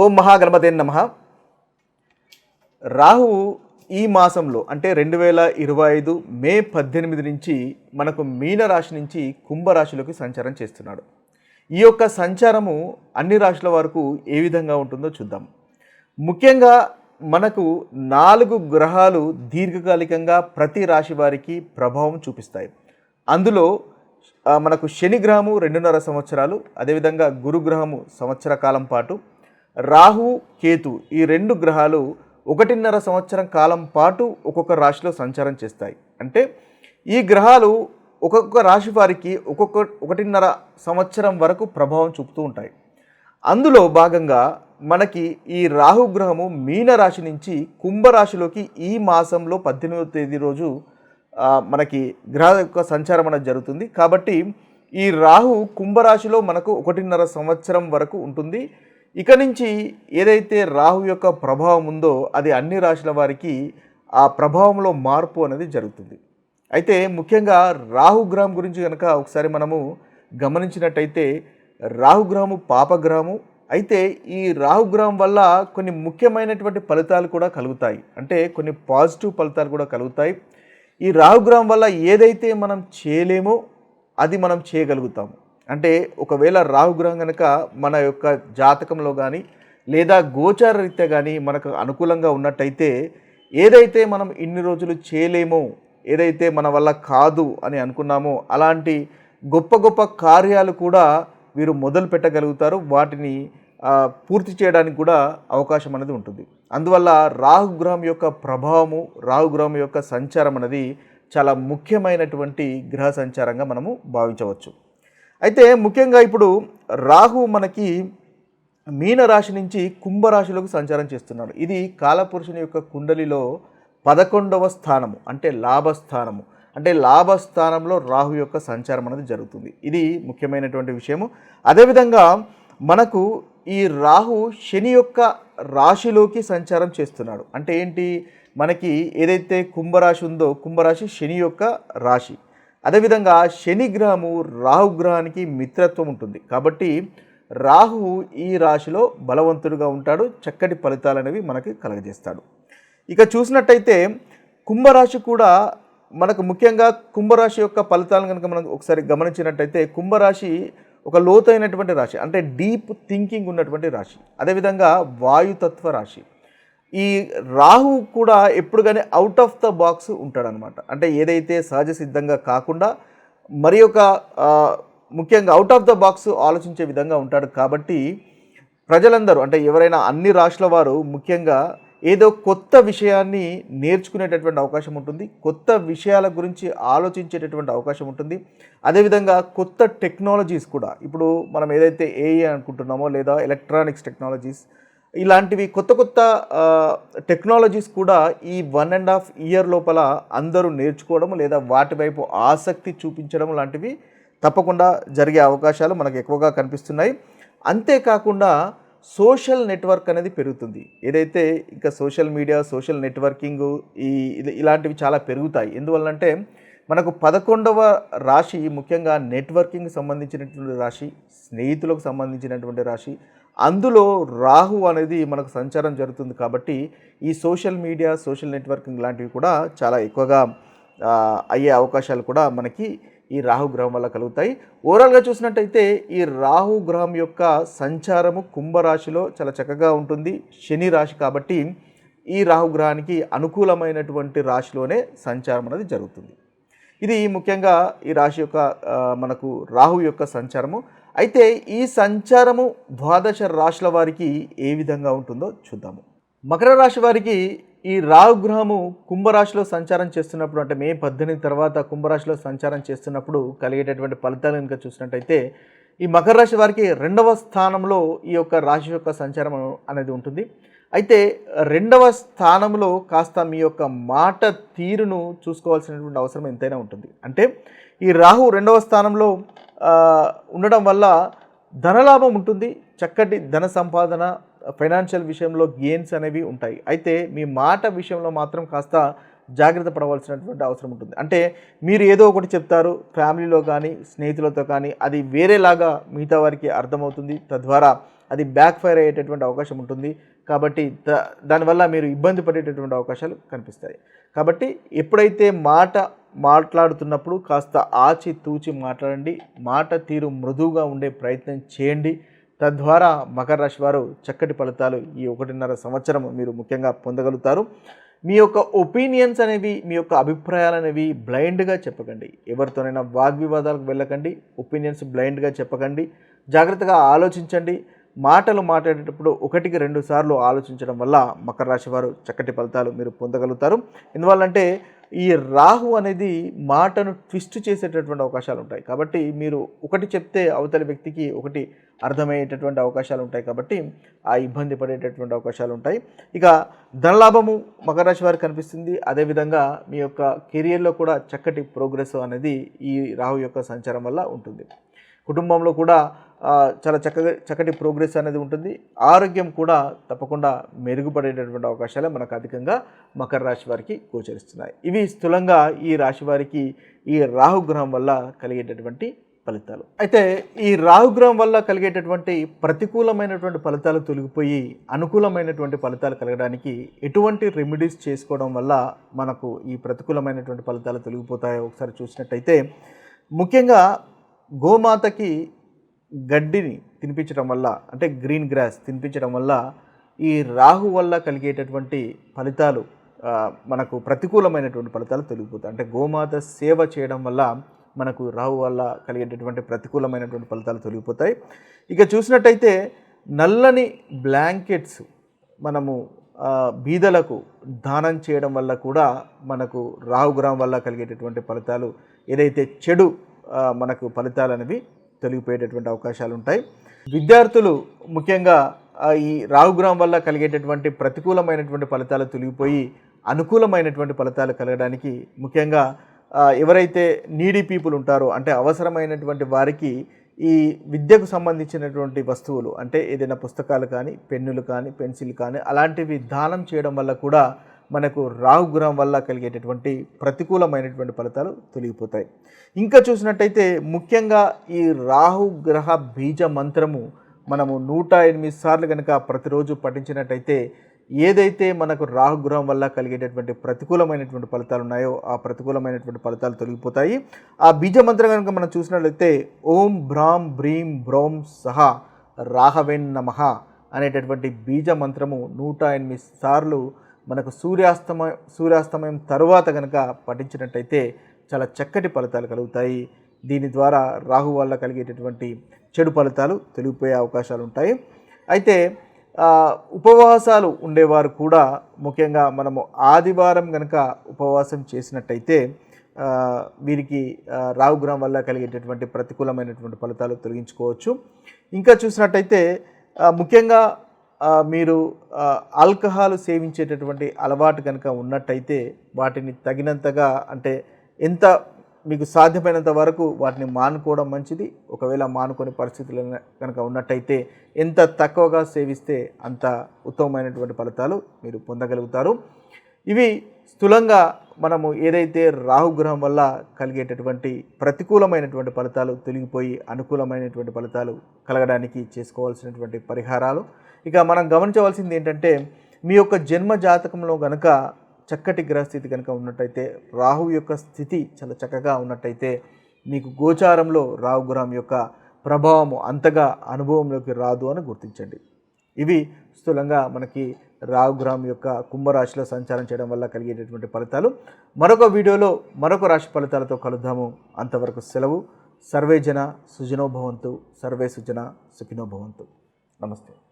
ఓం మహాగణపతే నమ. రాహువు ఈ మాసంలో అంటే రెండు వేల ఇరవై ఐదు మే పద్దెనిమిది నుంచి మనకు మీనరాశి నుంచి కుంభరాశిలోకి సంచారం చేస్తున్నాడు. ఈ యొక్క సంచారము అన్ని రాశుల వరకు ఏ విధంగా ఉంటుందో చూద్దాం. ముఖ్యంగా మనకు నాలుగు గ్రహాలు దీర్ఘకాలికంగా ప్రతి రాశి వారికి ప్రభావం చూపిస్తాయి. అందులో మనకు శని గ్రహము రెండున్నర సంవత్సరాలు అదేవిధంగా గురుగ్రహము సంవత్సర కాలం పాటు రాహు కేతు ఈ రెండు గ్రహాలు ఒకటిన్నర సంవత్సరం కాలం పాటు ఒక్కొక్క రాశిలో సంచారం చేస్తాయి. అంటే ఈ గ్రహాలు ఒక్కొక్క రాశి వారికి ఒక్కొక్క ఒకటిన్నర సంవత్సరం వరకు ప్రభావం చూపుతూ ఉంటాయి. అందులో భాగంగా మనకి ఈ రాహు గ్రహము మీన రాశి నుంచి కుంభరాశిలోకి ఈ మాసంలో పద్దెనిమిదవ తేదీ రోజు మనకి గ్రహ యొక్క సంచారం అనేది జరుగుతుంది. కాబట్టి ఈ రాహు కుంభరాశిలో మనకు ఒకటిన్నర సంవత్సరం వరకు ఉంటుంది. ఇక నుంచి ఏదైతే రాహు యొక్క ప్రభావం ఉందో అది అన్ని రాశుల వారికి ఆ ప్రభావంలో మార్పు అనేది జరుగుతుంది. అయితే ముఖ్యంగా రాహుగ్రహం గురించి కనుక ఒకసారి మనము గమనించినట్టయితే రాహుగ్రహము పాపగ్రహము అయితే ఈ రాహుగ్రహం వల్ల కొన్ని ముఖ్యమైనటువంటి ఫలితాలు కూడా కలుగుతాయి. అంటే కొన్ని పాజిటివ్ ఫలితాలు కూడా కలుగుతాయి. ఈ రాహుగ్రహం వల్ల ఏదైతే మనం చేయలేమో అది మనం చేయగలుగుతాము. అంటే ఒకవేళ రాహుగ్రహం కనుక మన యొక్క జాతకంలో కానీ లేదా గోచార రీత్యా కానీ మనకు అనుకూలంగా ఉన్నట్టయితే ఏదైతే మనం ఇన్ని రోజులు చేయలేమో ఏదైతే మన వల్ల కాదు అని అనుకున్నామో అలాంటి గొప్ప గొప్ప కార్యాలు కూడా వీరు మొదలు పెట్టగలుగుతారు. వాటిని పూర్తి చేయడానికి కూడా అవకాశం అనేది ఉంటుంది. అందువల్ల రాహుగ్రహం యొక్క ప్రభావము రాహుగ్రహం యొక్క సంచారం అనేది చాలా ముఖ్యమైనటువంటి గ్రహ సంచారంగా మనము భావించవచ్చు. అయితే ముఖ్యంగా ఇప్పుడు రాహు మనకి మీనరాశి నుంచి కుంభరాశిలోకి సంచారం చేస్తున్నాడు ఇది కాలపురుషుని యొక్క కుండలిలో పదకొండవ స్థానము అంటే లాభస్థానము. అంటే లాభస్థానంలో రాహు యొక్క సంచారం అనేది జరుగుతుంది. ఇది ముఖ్యమైనటువంటి విషయము. అదేవిధంగా మనకు ఈ రాహు శని యొక్క రాశిలోకి సంచారం చేస్తున్నాడు. అంటే ఏంటి? మనకి ఏదైతే కుంభరాశి ఉందో కుంభరాశి శని యొక్క రాశి. అదేవిధంగా శనిగ్రహము రాహుగ్రహానికి రాహు మిత్రత్వం ఉంటుంది. కాబట్టి రాహు ఈ రాశిలో బలవంతుడుగా ఉంటాడు చక్కటి ఫలితాలు అనేవి మనకి కలగజేస్తాడు. ఇక చూసినట్టయితే కుంభరాశి కూడా మనకు ముఖ్యంగా కుంభరాశి యొక్క ఫలితాలను కనుక మనం ఒకసారి గమనించినట్టయితే కుంభరాశి ఒక లోతైనటువంటి రాశి అంటే డీప్ థింకింగ్ ఉన్నటువంటి రాశి. అదేవిధంగా వాయుతత్వ రాశి. ఈ రాహు కూడా ఎప్పుడు కానీ అవుట్ ఆఫ్ ద బాక్స్ ఉంటాడనమాట. అంటే ఏదైతే సహజ సిద్ధంగా కాకుండా మరి ఒక ముఖ్యంగా అవుట్ ఆఫ్ ద బాక్స్ ఆలోచించే విధంగా ఉంటాడు కాబట్టి ప్రజలందరూ అంటే ఎవరైనా అన్ని రాష్ట్రాల వారు ముఖ్యంగా ఏదో కొత్త విషయాన్ని నేర్చుకునేటటువంటి అవకాశం ఉంటుంది కొత్త విషయాల గురించి ఆలోచించేటటువంటి అవకాశం ఉంటుంది. అదేవిధంగా కొత్త టెక్నాలజీస్ కూడా ఇప్పుడు మనం ఏదైతే ఏఐ అనుకుంటున్నామో లేదా ఎలక్ట్రానిక్స్ టెక్నాలజీస్ ఇలాంటివి కొత్త కొత్త టెక్నాలజీస్ కూడా ఈ వన్ అండ్ హాఫ్ ఇయర్ లోపల అందరూ నేర్చుకోవడం లేదా వాటి వైపు ఆసక్తి చూపించడం లాంటివి తప్పకుండా జరిగే అవకాశాలు మనకు ఎక్కువగా కనిపిస్తున్నాయి. అంతేకాకుండా సోషల్ నెట్వర్క్ అనేది పెరుగుతుంది. ఏదైతే ఇంకా సోషల్ మీడియా సోషల్ నెట్వర్కింగ్ ఈ ఇలాంటివి చాలా పెరుగుతాయి. ఎందువల్లంటే మనకు పదకొండవ రాశి ముఖ్యంగా నెట్వర్కింగ్ సంబంధించినటువంటి రాశి స్నేహితులకు సంబంధించినటువంటి రాశి అందులో రాహు అనేది మనకు సంచారం జరుగుతుంది కాబట్టి ఈ సోషల్ మీడియా సోషల్ నెట్వర్కింగ్ లాంటివి కూడా చాలా ఎక్కువగా అయ్యే అవకాశాలు కూడా మనకి ఈ రాహు గ్రహం వల్ల కలుగుతాయి. ఓవరాల్గా చూసినట్టయితే ఈ రాహు గ్రహం యొక్క సంచారము కుంభరాశిలో చాలా చక్కగా ఉంటుంది. శని రాశి కాబట్టి ఈ రాహు గ్రహానికి అనుకూలమైనటువంటి రాశిలోనే సంచారం అనేది జరుగుతుంది. ఇది ముఖ్యంగా ఈ రాశి యొక్క మనకు రాహు యొక్క సంచారము. అయితే ఈ సంచారము ద్వాదశ రాశుల వారికి ఏ విధంగా ఉంటుందో చూద్దాము. మకర రాశి వారికి ఈ రాహుగ్రహము కుంభరాశిలో సంచారం చేస్తున్నప్పుడు అంటే మే పద్దెనిమిది తర్వాత కుంభరాశిలో సంచారం చేస్తున్నప్పుడు కలిగేటటువంటి ఫలితాలు కనుక చూసినట్టయితే ఈ మకర రాశి వారికి రెండవ స్థానంలో ఈ యొక్క రాశి యొక్క సంచారం అనేది ఉంటుంది. అయితే రెండవ స్థానంలో కాస్త మీ యొక్క మాట తీరును చూసుకోవాల్సినటువంటి అవసరం ఎంతైనా ఉంటుంది. అంటే ఈ రాహు రెండవ స్థానంలో ఉండడం వల్ల ధనలాభం ఉంటుంది. చక్కటి ధన సంపాదన ఫైనాన్షియల్ విషయంలో గెయిన్స్ అనేవి ఉంటాయి. అయితే మీ మాట విషయంలో మాత్రం కాస్త జాగ్రత్త పడవలసినటువంటి అవసరం ఉంటుంది. అంటే మీరు ఏదో ఒకటి చెప్తారు ఫ్యామిలీలో కానీ స్నేహితులతో కానీ అది వేరేలాగా మిగతా వారికి అర్థమవుతుంది. తద్వారా అది బ్యాక్ ఫైర్ అయ్యేటటువంటి అవకాశం ఉంటుంది. కాబట్టి ద దానివల్ల మీరు ఇబ్బంది పడేటటువంటి అవకాశాలు కనిపిస్తాయి. కాబట్టి ఎప్పుడైతే మాట మాట్లాడుతున్నప్పుడు కాస్త ఆచి తూచి మాట్లాడండి మాట తీరు మృదువుగా ఉండే ప్రయత్నం చేయండి. తద్వారా మకర రాశి వారు చక్కటి ఫలితాలు ఈ ఒకటిన్నర సంవత్సరం మీరు ముఖ్యంగా పొందగలుగుతారు. మీ యొక్క ఒపీనియన్స్ అనేవి మీ యొక్క అభిప్రాయాలు అనేవి బ్లైండ్గా చెప్పకండి. ఎవరితోనైనా వాగ్వివాదాలకు వెళ్ళకండి ఒపీనియన్స్ బ్లైండ్గా చెప్పకండి. జాగ్రత్తగా ఆలోచించండి. మాటలు మాట్లాడేటప్పుడు ఒకటికి రెండు సార్లు ఆలోచించడం వల్ల మకర రాశి వారు చక్కటి ఫలితాలు మీరు పొందగలుగుతారు. ఎందువల్లంటే ఈ రాహు అనేది మాటను ట్విస్ట్ చేసేటటువంటి అవకాశాలు ఉంటాయి. కాబట్టి మీరు ఒకటి చెప్తే అవతలి వ్యక్తికి ఒకటి అర్థమయ్యేటటువంటి అవకాశాలు ఉంటాయి. కాబట్టి ఆ ఇబ్బంది పడేటటువంటి అవకాశాలు ఉంటాయి. ఇక ధనలాభము మకర రాశి వారికి కనిపిస్తుంది. అదేవిధంగా మీ యొక్క కెరియర్లో కూడా చక్కటి ప్రోగ్రెస్ అనేది ఈ రాహు యొక్క సంచారం వల్ల ఉంటుంది. కుటుంబంలో కూడా చాలా చక్కగా చక్కటి ప్రోగ్రెస్ అనేది ఉంటుంది. ఆరోగ్యం కూడా తప్పకుండా మెరుగుపడేటటువంటి అవకాశాలే మనకు అధికంగా మకర రాశి వారికి గోచరిస్తున్నాయి. ఇవి స్థూలంగా ఈ రాశి వారికి ఈ రాహుగ్రహం వల్ల కలిగేటటువంటి ఫలితాలు. అయితే ఈ రాహుగ్రహం వల్ల కలిగేటటువంటి ప్రతికూలమైనటువంటి ఫలితాలు తొలగిపోయి అనుకూలమైనటువంటి ఫలితాలు కలగడానికి ఎటువంటి రెమెడీస్ చేసుకోవడం వల్ల మనకు ఈ ప్రతికూలమైనటువంటి ఫలితాలు తొలగిపోతాయో ఒకసారి చూసినట్టయితే ముఖ్యంగా గోమాతకి గడ్డిని తినిపించడం వల్ల అంటే గ్రీన్ గ్రాస్ తినిపించడం వల్ల ఈ రాహు వల్ల కలిగేటటువంటి ఫలితాలు మనకు ప్రతికూలమైనటువంటి ఫలితాలు తొలగిపోతాయి. అంటే గోమాత సేవ చేయడం వల్ల మనకు రాహు వల్ల కలిగేటటువంటి ప్రతికూలమైనటువంటి ఫలితాలు తొలగిపోతాయి. ఇక చూసినట్టయితే నల్లని బ్లాంకెట్స్ మనము బీదలకు దానం చేయడం వల్ల కూడా మనకు రాహుగ్రహం వల్ల కలిగేటటువంటి ఫలితాలు ఏదైతే చెడు మనకు ఫలితాలు అనేవి తొలగిపోయేటటువంటి అవకాశాలు ఉంటాయి. విద్యార్థులు ముఖ్యంగా ఈ రాహుగ్రహం వల్ల కలిగేటటువంటి ప్రతికూలమైనటువంటి ఫలితాలు తొలగిపోయి అనుకూలమైనటువంటి ఫలితాలు కలగడానికి ముఖ్యంగా ఎవరైతే నీడీ పీపుల్ ఉంటారో అంటే అవసరమైనటువంటి వారికి ఈ విద్యకు సంబంధించినటువంటి వస్తువులు అంటే ఏదైనా పుస్తకాలు కానీ పెన్నులు కానీ పెన్సిల్ కానీ అలాంటివి దానం చేయడం వల్ల కూడా మనకు రాహుగ్రహం వల్ల కలిగేటటువంటి ప్రతికూలమైనటువంటి ఫలితాలు తొలగిపోతాయి. ఇంకా చూసినట్టయితే ముఖ్యంగా ఈ రాహుగ్రహ బీజ మంత్రము మనము నూట ఎనిమిది సార్లు కనుక ప్రతిరోజు పఠించినట్టయితే ఏదైతే మనకు రాహుగ్రహం వల్ల కలిగేటటువంటి ప్రతికూలమైనటువంటి ఫలితాలు ఉన్నాయో ఆ ప్రతికూలమైనటువంటి ఫలితాలు తొలగిపోతాయి. ఆ బీజ మంత్రం కనుక మనం చూసినట్లయితే ఓం భ్రాం భ్రీం బ్రోం సహా రాహవెన్ నమ అనేటటువంటి బీజ మంత్రము నూట ఎనిమిది సార్లు మనకు సూర్యాస్తమయం సూర్యాస్తమయం తరువాత కనుక పఠించినట్టయితే చాలా చక్కటి ఫలితాలు కలుగుతాయి. దీని ద్వారా రాహు వల్ల కలిగేటటువంటి చెడు ఫలితాలు తొలగిపోయే అవకాశాలు ఉంటాయి. అయితే ఉపవాసాలు ఉండేవారు కూడా ముఖ్యంగా మనము ఆదివారం కనుక ఉపవాసం చేసినట్టయితే వీరికి రాహుగ్రహం వల్ల కలిగేటటువంటి ప్రతికూలమైనటువంటి ఫలితాలు తొలగించుకోవచ్చు. ఇంకా చూసినట్టయితే ముఖ్యంగా మీరు ఆల్కహాల్ సేవించేటటువంటి అలవాటు కనుక ఉన్నట్టయితే వాటిని తగినంతగా అంటే ఎంత మీకు సాధ్యమైనంత వరకు వాటిని మానుకోవడం మంచిది. ఒకవేళ మానుకొని పరిస్థితులు కనుక ఉన్నట్టయితే ఎంత తక్కువగా సేవిస్తే అంత ఉత్తమమైనటువంటి ఫలితాలు మీరు పొందగలుగుతారు. ఇవి స్థూలంగా మనము ఏదైతే రాహుగ్రహం వల్ల కలిగేటటువంటి ప్రతికూలమైనటువంటి ఫలితాలు తొలగిపోయి అనుకూలమైనటువంటి ఫలితాలు కలగడానికి చేసుకోవాల్సినటువంటి పరిహారాలు. ఇక మనం గమనించవలసింది ఏంటంటే మీ యొక్క జన్మ జాతకంలో గనక చక్కటి గ్రహస్థితి కనుక ఉన్నట్టయితే రాహు యొక్క స్థితి చాలా చక్కగా ఉన్నట్టయితే మీకు గోచారంలో రాహు గ్రహం యొక్క ప్రభావము అంతగా అనుభవంలోకి రాదు అని గుర్తించండి. ఇవి స్థూలంగా మనకి రాహుగ్రహం యొక్క కుంభరాశిలో సంచారం చేయడం వల్ల కలిగేటటువంటి ఫలితాలు. మరొక వీడియోలో మరొక రాశి ఫలితాలతో కలుద్దాము. అంతవరకు సెలవు. సర్వే జన సుజనోభవంతు సర్వే సుజన సుఖినోభవంతు నమస్తే.